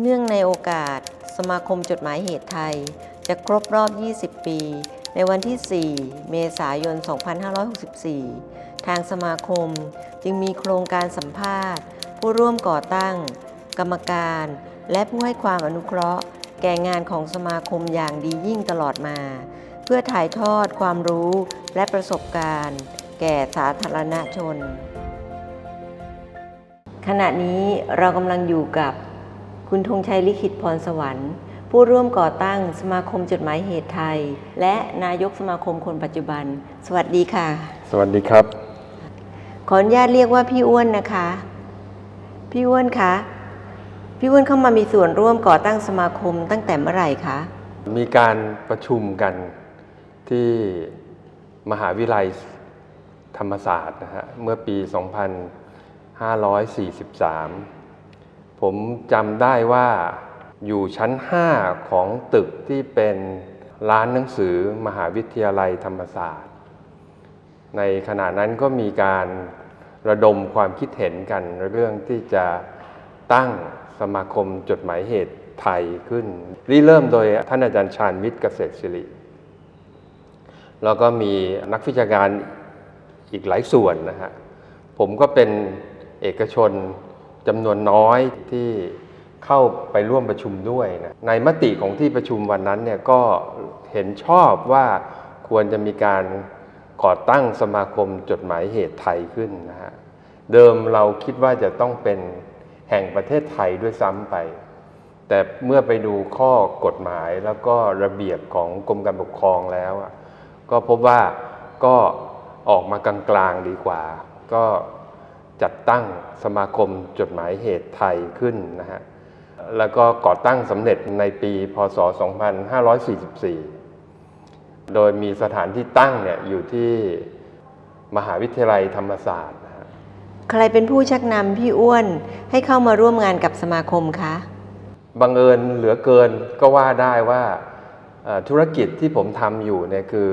เนื่องในโอกาส สมาคมจดหมายเหตุไทย จะครบรอบ 20 ปี ในวันที่ 4 เมษายน 2564 ทางสมาคมจึงมีโครงการสัมภาษณ์ ผู้ร่วมก่อตั้ง กรรมการ และผู้ให้ความอนุเคราะห์ แก่งานของสมาคมอย่างดียิ่งตลอดมา เพื่อถ่ายทอดความรู้และประสบการณ์ แก่สาธารณชน ขณะนี้เรากำลังอยู่กับ คุณธงชัยลิขิตพรสวรรค์ ผู้ร่วมก่อตั้งสมาคมจดหมายเหตุไทย และนายกสมาคมคนปัจจุบัน สวัสดีค่ะ สวัสดีครับ ขออนุญาตเรียกว่าพี่อ้วนนะคะ พี่อ้วนคะพี่อ้วนเข้ามามีส่วนร่วมก่อตั้งสมาคมตั้งแต่เมื่อไหร่คะมีการประชุมกันที่มหาวิทยาลัยธรรมศาสตร์นะฮะเมื่อปี 2543 ผมจำได้ว่าอยู่ชั้น 5 ของตึกที่เป็นร้านหนังสือมหาวิทยาลัยธรรมศาสตร์ ในขณะนั้นก็มีการระดมความคิดเห็นกันเรื่องที่จะตั้งสมาคมจดหมายเหตุไทยขึ้นริเริ่มโดยท่านอาจารย์ชาญวิทย์เกษตรศิริ แล้วก็มีนักวิชาการอีกหลายส่วนนะฮะ ผมก็เป็นเอกชน จำนวนน้อยที่เข้าไปร่วมประชุมด้วยนะในมติของที่ประชุมวันนั้นเนี่ยก็เห็นชอบว่าควรจะมีการก่อตั้งสมาคมจดหมายเหตุไทยขึ้นนะฮะเดิมเราคิดว่าจะต้องเป็นแห่งประเทศไทยด้วยซ้ำไป แต่เมื่อไปดูข้อกฎหมายแล้วก็ระเบียบของกรมการปกครองแล้วอะก็พบว่าก็ออกมากลางๆดีกว่า ก็ จัดตั้งสมาคมจดหมายเหตุไทยขึ้นนะฮะแล้วก็ก่อตั้งสำเร็จในปีพศ 2544 โดยมีสถานที่ตั้งเนี่ยอยู่ที่มหาวิทยาลัยธรรมศาสตร์นะฮะใครเป็นผู้ชักนำพี่อ้วนให้เข้ามาร่วมงานกับสมาคมคะบังเอิญเหลือเกินก็ว่าได้ว่าเอ่อธุรกิจที่ผมทำอยู่เนี่ยคือ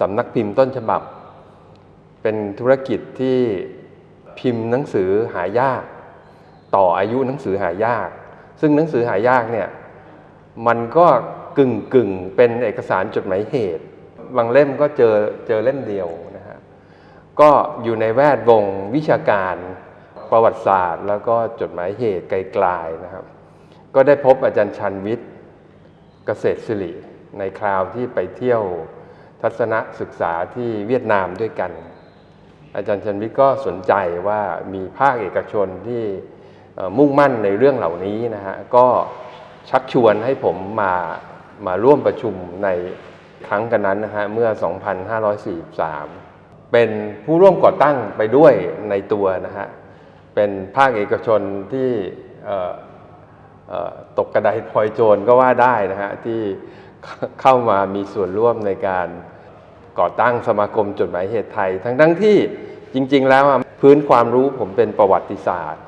สำนักพิมพ์ต้นฉบับ เป็นธุรกิจที่ พิมพ์หนังสือหายาก ต่ออายุหนังสือหายาก ซึ่งหนังสือหายากเนี่ยมันก็กึ่งกึ่งเป็นเอกสารจดหมายเหตุ บางเล่มก็เจอเจอเล่มเดียวนะฮะก็อยู่ในแวดวงวิชาการประวัติศาสตร์ แล้วก็จดหมายเหตุไกลๆนะครับ ก็ได้พบอาจารย์ชันวิทย์เกษตรศิริในคราวที่ไปเที่ยวทัศนศึกษาที่เวียดนามด้วยกัน อาจารย์ชันวิทย์ก็สนใจว่ามีภาคเอกชนที่มุ่งมั่นในเรื่องเหล่านี้นะฮะก็ชักชวนให้ผมมามาร่วมประชุมในครั้งกันนั้นนะฮะเมื่อ 2543 เป็นผู้ร่วมก่อตั้งไปด้วยในตัวนะฮะเป็นภาคเอกชนที่ตกกระไดพลอยโจรก็ว่าได้นะฮะที่เข้ามามีส่วนร่วมในการ ก่อตั้งสมาคมจดหมายเหตุไทย ทั้งทั้งที่จริง ๆ แล้วพื้นความรู้ผมเป็นประวัติศาสตร์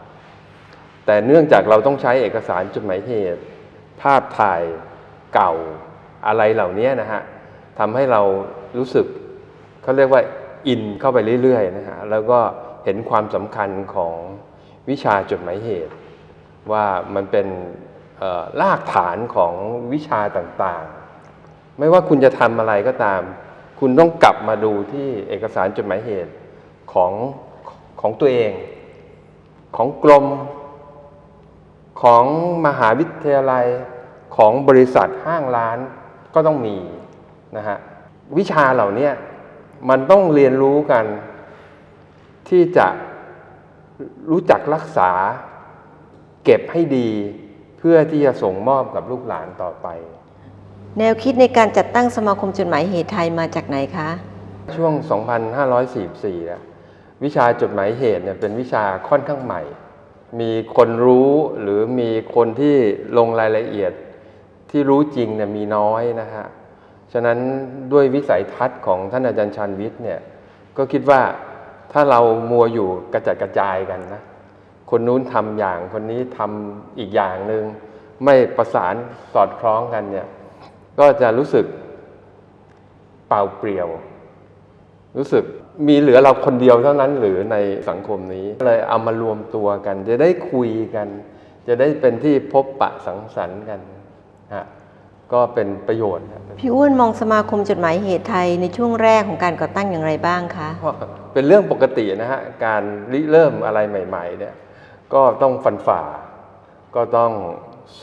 แต่เนื่องจากเราต้องใช้เอกสารจดหมายเหตุ ภาพถ่ายเก่าอะไรเหล่านี้นะฮะทำให้เรารู้สึกเขาเรียกว่าอินเข้าไปเรื่อยๆนะฮะแล้วก็เห็นความสำคัญของวิชาจดหมายเหตุ ว่ามันเป็นรากฐานของวิชาต่างๆ ไม่ว่าคุณจะทำอะไรก็ตาม คุณต้องกลับมาดูที่เอกสารจดหมายเหตุของของตัวเอง ของกรม ของมหาวิทยาลัยของบริษัทห้างร้านก็ต้องมีนะฮะวิชาเหล่านี้มันต้องเรียนรู้กัน ที่จะรู้จักรักษา เก็บให้ดีเพื่อที่จะส่งมอบกับลูกหลานต่อไป แนวคิดในการจัดตั้งสมาคมจดหมายเหตุไทยมาจากไหนคะ ช่วง 2544นะวิชาจดหมายเหตุเนี่ยเป็นวิชาค่อนข้างใหม่ มีคนรู้หรือมีคนที่ลงรายละเอียดที่รู้จริงเนี่ยมีน้อยนะฮะ ฉะนั้นด้วยวิสัยทัศน์ของท่านอาจารย์ชันวิทย์เนี่ยก็คิดว่าถ้าเรามัวอยู่กระจัดกระจายกันนะ คนนู้นทำอย่างคนนี้ทำอีกอย่างหนึ่งไม่ประสานสอดคล้องกันเนี่ย ก็จะรู้สึกเปล่าเปลี่ยว รู้สึกมีเหลือเราคนเดียวเท่านั้นหรือในสังคมนี้เลยเอามารวมตัวกัน จะได้คุยกันจจะได้เป็นที่พบปะสังสรรค์กันฮะก็เป็นประโยชน์ครับพี่อ้วนมองสมาคมจดหมายเหตุไทยในช่วงแรกของการก่อตั้งอย่างไรบ้างคะก็เป็นเรื่องปกตินะฮะการริเริ่มอะไรใหม่ ๆ เนี่ย ก็ต้องฟันฝ่า ก็ต้อง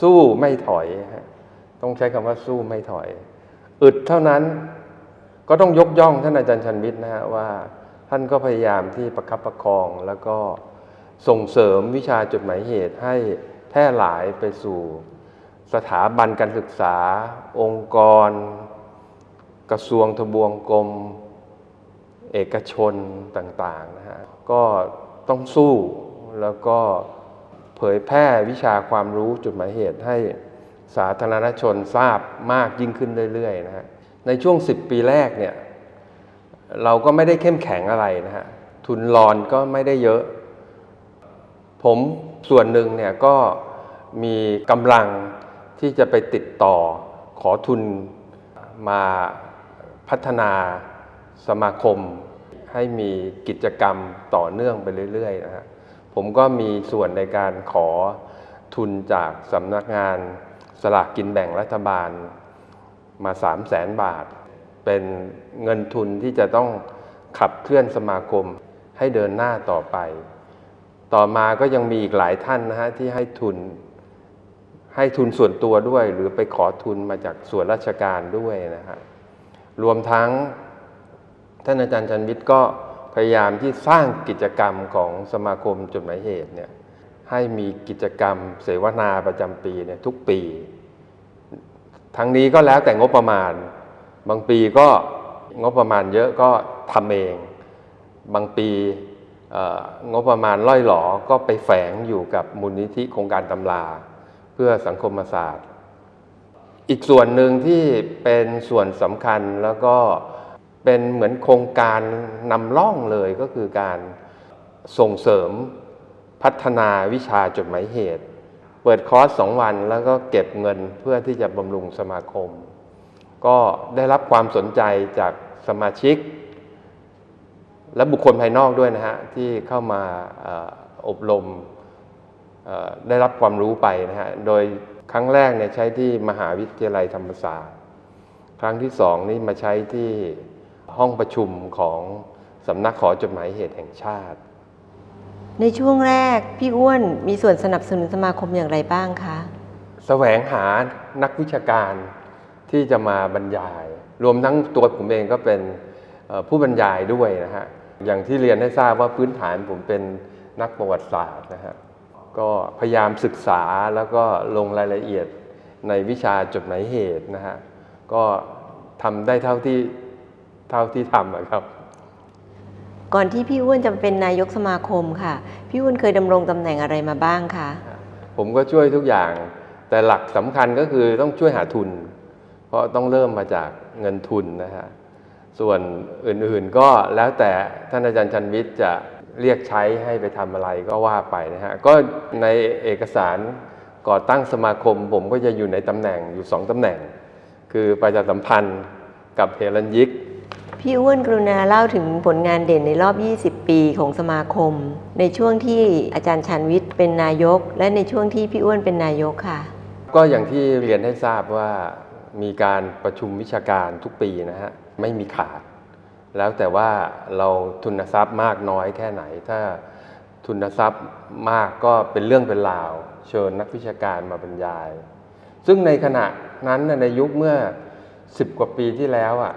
สู้ไม่ถอยฮะ ต้องใช้คำว่าสู้ไม่ถอย อึดเท่านั้นก็ต้องยกย่องท่านอาจารย์ชันมิตรนะฮะว่า ท่านก็พยายามที่ประคับประคองแล้วก็ส่งเสริมวิชาจดหมายเหตุให้แพร่หลายไปสู่สถาบันการศึกษา องค์กร กระทรวงทบวงกรม เอกชนต่างๆนะฮะก็ต้องสู้แล้วก็เผยแพร่วิชาความรู้จุดหมายเหตุให้ สาธารณชนทราบมากยิ่งขึ้นเรื่อยๆนะฮะในช่วง 10 ปีแรกเนี่ยเราก็ไม่ได้เข้มแข็งอะไรนะฮะทุนรอนก็ไม่ได้เยอะ ผมส่วนหนึ่งเนี่ยก็มีกำลังที่จะไปติดต่อขอทุนมาพัฒนาสมาคม ให้มีกิจกรรมต่อเนื่องไปเรื่อยๆนะฮะผมก็มีส่วนในการขอทุนจากสำนักงาน สลากกินแบ่งรัฐบาลมา 3 0 0แสนบาท เป็นเงินทุนที่จะต้องขับเคลื่อนสมาคมให้เดินหน้าต่อไป ต่อมาก็ยังมีอีกหลายท่านนะฮะที่ให้ทุนให้ทุนส่วนตัวด้วย หรือไปขอทุนมาจากส่วนราชการด้วยนะฮะรวมทั้งท่านอาจารย์ชันวิทย์ก็พยายามที่สร้างกิจกรรมของสมาคมจดหมายเหตุเนี่ย ให้มีกิจกรรมเสวนาประจำปีเนี่ยทุกปี ทั้งนี้ก็แล้วแต่งบประมาณ บางปีก็งบประมาณเยอะก็ทำเอง บางปีงบประมาณล่อยหลอก็ไปแฝงอยู่กับมูลนิธิโครงการตำราเพื่อสังคมศาสตร์ อีกส่วนหนึ่งที่เป็นส่วนสำคัญแล้วก็เป็นเหมือนโครงการนำร่องเลยก็คือการส่งเสริม พัฒนาวิชาจดหมายเหตุ เปิดคอร์สสองวันแล้วก็เก็บเงินเพื่อที่จะบำรุงสมาคม ก็ได้รับความสนใจจากสมาชิก และบุคคลภายนอกด้วยนะฮะ ที่เข้ามาอบรมได้รับความรู้ไปนะฮะ โดยครั้งแรกเนี่ยใช้ที่มหาวิทยาลัยธรรมศาสตร์ ครั้งที่สองนี่มาใช้ที่ห้องประชุมของสำนักขอจดหมายเหตุแห่งชาติ ในช่วงแรกพี่อ้วนมีส่วนสนับสนุนสมาคมอย่างไรบ้างคะแสวงหานักวิชาการที่จะมาบรรยาย รวมทั้งตัวผมเองก็เป็นผู้บรรยายด้วยนะฮะอย่างที่เรียนให้ทราบว่าพื้นฐานผมเป็นนักประวัติศาสตร์นะฮะก็พยายามศึกษาแล้วก็ลงรายละเอียดในวิชาจดหมายเหตุนะฮะก็ทำได้เท่าที่เท่าที่ทำอะครับ ก่อนที่พี่อ้วนจะเป็นนายกสมาคมค่ะ พี่อ้วนเคยดำรงตำแหน่งอะไรมาบ้างคะผมก็ช่วยทุกอย่าง แต่หลักสำคัญก็คือต้องช่วยหาทุน เพราะต้องเริ่มมาจากเงินทุนนะฮะส่วนอื่นๆก็แล้วแต่ท่านอาจารย์ชันวิทย์จะเรียกใช้ให้ไปทำอะไรก็ว่าไปนะฮะก็ในเอกสารก่อตั้งสมาคม ผมก็จะอยู่ในตำแหน่งอยู่สองตำแหน่ง คือประชาสัมพันธ์กับเฮลันยิก พี่อ้วนกรุณาเล่าถึงผลงานเด่นในรอบ 20 ปีของสมาคม ในช่วงที่อาจารย์ชันวิทย์เป็นนายก และในช่วงที่พี่อ้วนเป็นนายกค่ะ ก็อย่างที่เรียนให้ทราบว่ามีการประชุมวิชาการทุกปีนะฮะไม่มีขาด แล้วแต่ว่าเราทุนทรัพย์มากน้อยแค่ไหน ถ้าทุนทรัพย์มากก็เป็นเรื่องเป็นราว เชิญนักวิชาการมาบรรยาย ซึ่งในขณะนั้นในยุคเมื่อ 10 กว่าปีที่แล้วอะ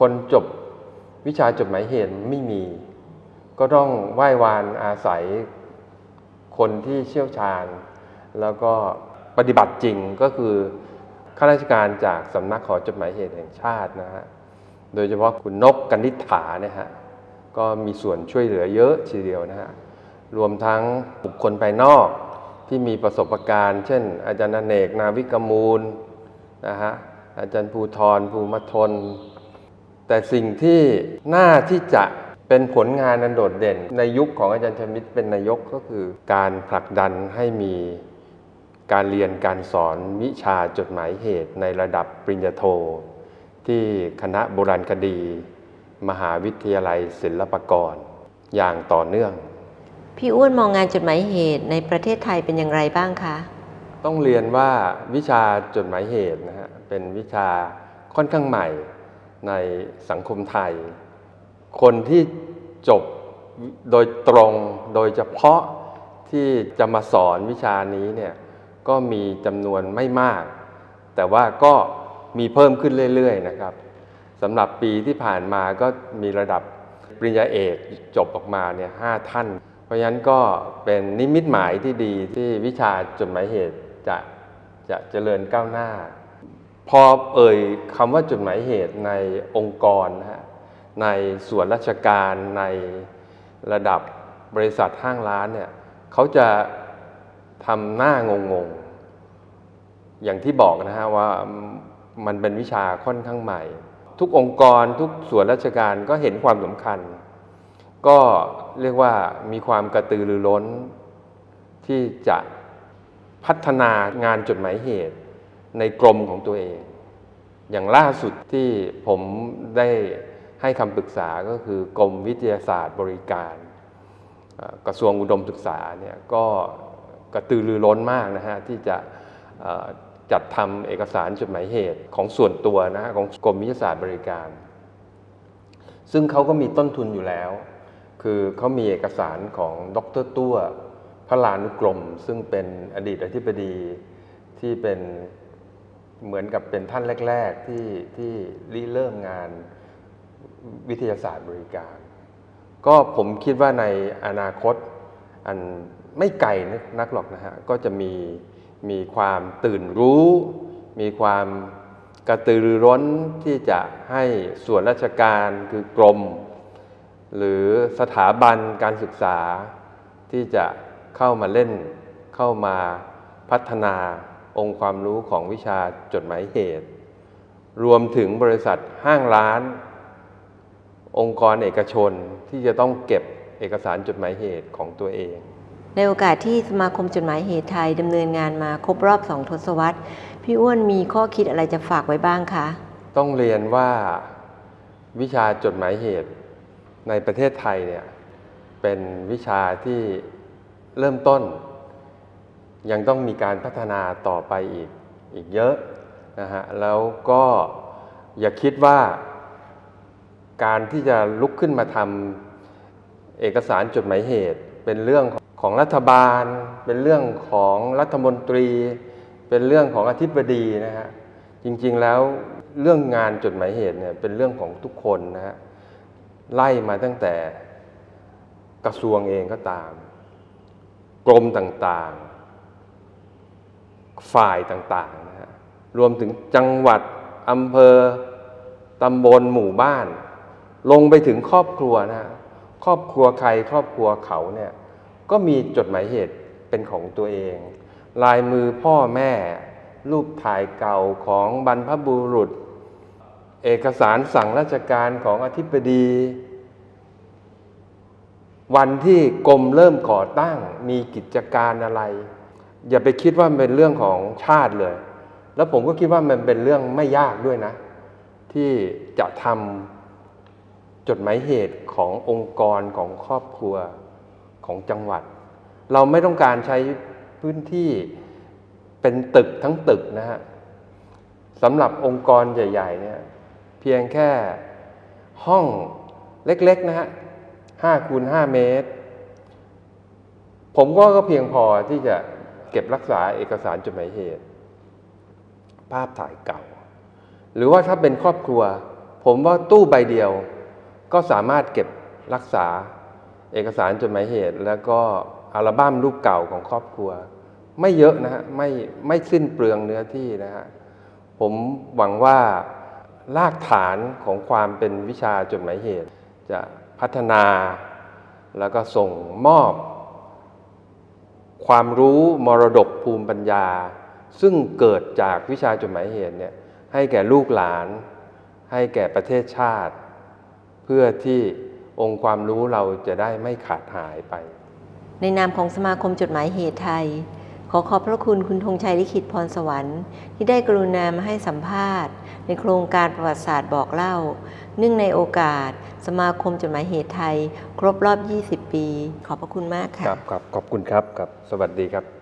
คนจบวิชาจดหมายเหตุไม่มี ก็ต้องไหว้วานอาศัยคนที่เชี่ยวชาญ แล้วก็ปฏิบัติจริงก็คือข้าราชการจากสำนักขอจดหมายเหตุแห่งชาตินะฮะโดยเฉพาะคุณนกกันนิษฐาเนี่ยฮะก็มีส่วนช่วยเหลือเยอะทีเดียวนะฮะรวมทั้งบุคคลภายนอกที่มีประสบการณ์ เช่น อาจารย์อเนกนาวิกมูลนะฮะอาจารย์ภูทรภูมิทน แต่สิ่งที่น่าที่จะเป็นผลงานอันโดดเด่น ในยุคของอาจารย์ชมิตเป็นนายกก็คือ การผลักดันให้มีการเรียนการสอนวิชาจดหมายเหตุในระดับปริญญาโท ที่คณะโบราณคดี มหาวิทยาลัยศิลปากร อย่างต่อเนื่อง พี่อ้วนมองงานจดหมายเหตุในประเทศไทยเป็นอย่างไรบ้างคะ ต้องเรียนว่าวิชาจดหมายเหตุนะฮะเป็นวิชาค่อนข้างใหม่ ในสังคมไทย คนที่จบโดยตรงโดยเฉพาะที่จะมาสอนวิชานี้เนี่ยก็มีจำนวนไม่มาก แต่ว่าก็มีเพิ่มขึ้นเรื่อยๆนะครับสำหรับปีที่ผ่านมาก็มีระดับปริญญาเอกจบออกมาเนี่ยห้าท่าน เพราะฉะนั้นก็เป็นนิมิตหมายที่ดีที่วิชาจดหมายเหตุจะจะเจริญก้าวหน้า พอเอ่ยคำว่าจดหมายเหตุในองค์กรนะฮะในส่วนราชการในระดับบริษัทห้างร้านเนี่ยเขาจะทำหน้างงๆอย่างที่บอกนะฮะว่ามันเป็นวิชาค่อนข้างใหม่ ทุกองค์กรทุกส่วนราชการก็เห็นความสำคัญ ก็เรียกว่ามีความกระตือรือร้น ที่จะพัฒนางานจดหมายเหตุ ในกรมของตัวเอง อย่างล่าสุดที่ผมได้ให้คำปรึกษาก็คือกรมวิทยาศาสตร์บริการกระทรวงอุดมศึกษาเนี่ยก็กระตือรือร้นมากนะฮะที่จะจัดทำเอกสารจดหมายเหตุของส่วนตัวนะฮะของกรมวิทยาศาสตร์บริการ ซึ่งเขาก็มีต้นทุนอยู่แล้ว คือเขามีเอกสารของดรตัวพระลานุกรม ซึ่งเป็นอดีตอธิบดีที่เป็น เหมือนกับเป็นท่านแรก ๆ ที่ที่ริเริ่มงานวิทยาศาสตร์บริการ ก็ผมคิดว่าในอนาคตอันไม่ไกลนักหรอกนะฮะ ก็จะมีมีความตื่นรู้ มีความกระตือรือร้นที่จะให้ส่วนราชการคือกรม หรือสถาบันการศึกษาที่จะเข้ามาเล่นเข้ามาพัฒนา องค์ความรู้ของวิชาจดหมายเหตุ รวมถึงบริษัทห้างร้าน องค์กรเอกชนที่จะต้องเก็บเอกสารจดหมายเหตุของตัวเอง ในโอกาสที่สมาคมจดหมายเหตุไทยดำเนินงานมาครบรอบสองทศวรรษ พี่อ้วนมีข้อคิดอะไรจะฝากไว้บ้างคะ ต้องเรียนว่าวิชาจดหมายเหตุในประเทศไทยเนี่ยเป็นวิชาที่เริ่มต้น ยังต้องมีการพัฒนาต่อไปอีกอีกเยอะนะฮะแล้วก็อย่าคิดว่าการที่จะลุกขึ้นมาทำเอกสารจดหมายเหตุ เป็นเรื่องของรัฐบาล เป็นเรื่องของรัฐมนตรี เป็นเรื่องของอธิบดีนะฮะจริงๆแล้วเรื่องงานจดหมายเหตุเนี่ยเป็นเรื่องของทุกคนนะฮะไล่มาตั้งแต่กระทรวงเองก็ตาม กรมต่างๆ ฝ่ายต่างๆนะฮะรวมถึงจังหวัดอำเภอตำบลหมู่บ้าน ลงไปถึงครอบครัวนะฮะครอบครัวใครครอบครัวเขาเนี่ยก็มีจดหมายเหตุเป็นของตัวเอง ลายมือพ่อแม่ รูปถ่ายเก่าของบรรพบุรุษ เอกสารสั่งราชการของอธิบดี วันที่กรมเริ่มก่อตั้งมีกิจการอะไร อย่าไปคิดว่ามันเป็นเรื่องของชาติเลย แล้วผมก็คิดว่ามันเป็นเรื่องไม่ยากด้วยนะ ที่จะทำจดหมายเหตุขององค์กรของครอบครัวของจังหวัด เราไม่ต้องการใช้พื้นที่เป็นตึกทั้งตึกนะฮะสำหรับองค์กรใหญ่ ๆ เนี่ย เพียงแค่ห้องเล็ก ๆ นะฮะห้าคูณห้าเมตร ผมก็ก็เพียงพอที่จะ เก็บรักษาเอกสารจดหมายเหตุ ภาพถ่ายเก่า หรือว่าถ้าเป็นครอบครัว ผมว่าตู้ใบเดียว ก็สามารถเก็บรักษาเอกสารจดหมายเหตุ แล้วก็อัลบั้มรูปเก่าของครอบครัว ไม่เยอะนะฮะไม่ไม่สิ้นเปลืองเนื้อที่นะฮะผมหวังว่ารากฐานของความเป็นวิชาจดหมายเหตุ จะพัฒนาแล้วก็ส่งมอบ ความรู้มรดกภูมิปัญญา ซึ่งเกิดจากวิชาจดหมายเหตุเนี่ยให้แก่ลูกหลาน ให้แก่ประเทศชาติ เพื่อที่องค์ความรู้เราจะได้ไม่ขาดหายไป ในนามของสมาคมจดหมายเหตุไทย ขอขอบพระคุณคุณธงชัยลิขิตพรสวรรค์ ที่ได้กรุณามาให้สัมภาษณ์ ในโครงการประวัติศาสตร์บอกเล่า เนื่องในโอกาส สมาคมจดหมายเหตุไทย ครบรอบ 20 ปี ขอบพระคุณมากค่ะ ครับครับขอบคุณครับครับสวัสดีครับ